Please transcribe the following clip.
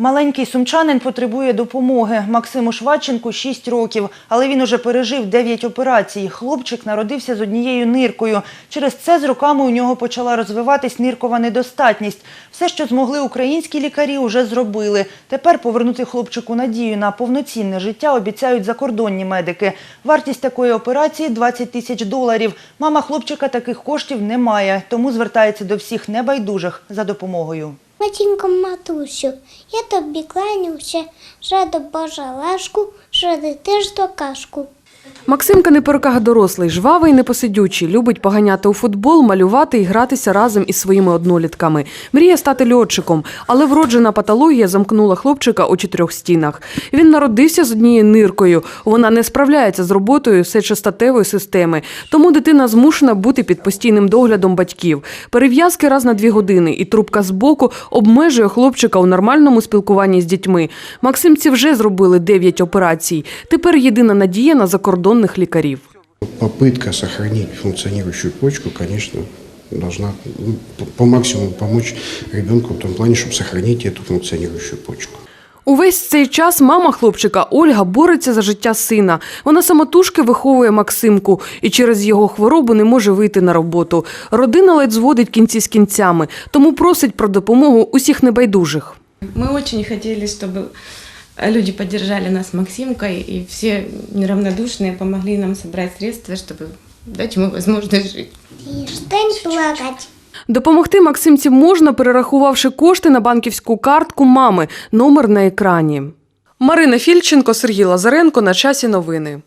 Маленький сумчанин потребує допомоги. Максиму Шваченку 6 років, але він уже пережив 9 операцій. Хлопчик народився з однією ниркою. Через це з роками у нього почала розвиватись ниркова недостатність. Все, що змогли українські лікарі, уже зробили. Тепер повернути хлопчику надію на повноцінне життя обіцяють закордонні медики. Вартість такої операції – 20 тисяч доларів. Мама хлопчика таких коштів не має, тому звертається до всіх небайдужих за допомогою. Матінко, матусю, я тобі кланюся, жаду Божа лашку, жади теж до кашку. Максимка не перекага дорослий, жвавий, непосидючий, любить поганяти у футбол, малювати і гратися разом із своїми однолітками. Мріє стати льотчиком, але вроджена патологія замкнула хлопчика у чотирьох стінах. Він народився з однією ниркою. Вона не справляється з роботою сечостатевої системи, тому дитина змушена бути під постійним доглядом батьків. Перев'язки раз на дві години, і трубка збоку обмежує хлопчика у нормальному спілкуванні з дітьми. Максимці вже зробили 9 операцій. Тепер єдина надія на закордонних лікарів. Попытка сохранить функционирующую почку, конечно, должна ну, по- по максимуму помочь ребенку в том плане, чтобы сохранить эту функционирующую почку. Увесь цей час мама хлопчика Ольга бореться за життя сина. Вона самотужки виховує Максимку і через його хворобу не може вийти на роботу. Родина ледь зводить кінці з кінцями, тому просить про допомогу усіх небайдужих. Мы очень хотели, чтобы люди поддержали нас Максимкой, и все неравнодушные помогли нам собрать средства, чтобы дать ему возможность жить. І стань плакать. Допомогти Максимці можна, перерахувавши кошти на банківську картку мами. Номер на екрані. Марина Фільченко, Сергій Лазаренко. На часі новини.